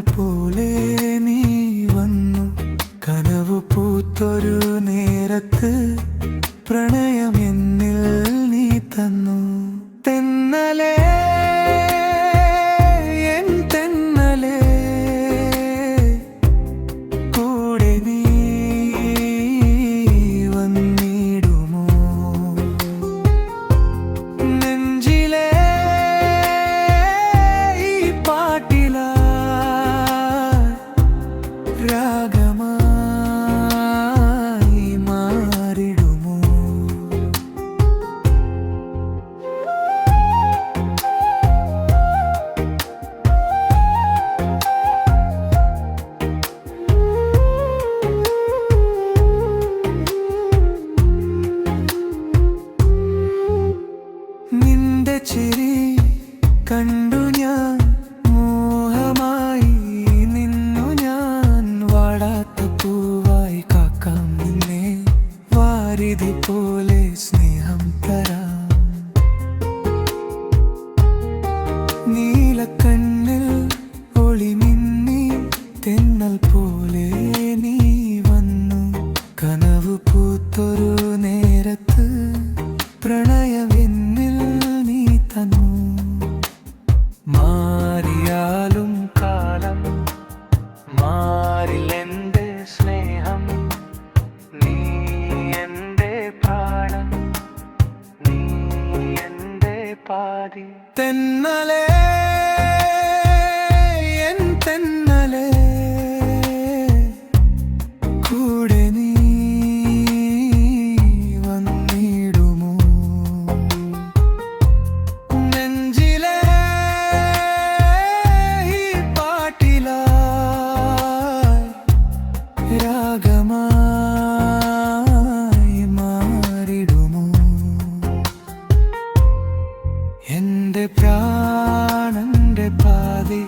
പോലെ നീ വന്നു. കനവ് പൂത്തൊരു നേരത്ത് പ്രണയം എന്നിൽ നീ തന്നു. തെന്നലേ കണ്ടു ഞാൻ മോഹമായി നിന്നു ഞാൻ വാടാത്ത പൂവായി കാക്കാം നിന്നെ. വാരിതി പോലെ സ്നേഹം തരാം. നീലക്കണ്ണിൽ ഒളിമിന്നി തെന്നൽ പോലെ നീ വന്നു. കനവ് പൂത്തൊരു നേരത്ത് പ്രണയവെന്നിൽ നീ തന്നു. പാതി. തെന്നലേ ആണെന്റെ പാതി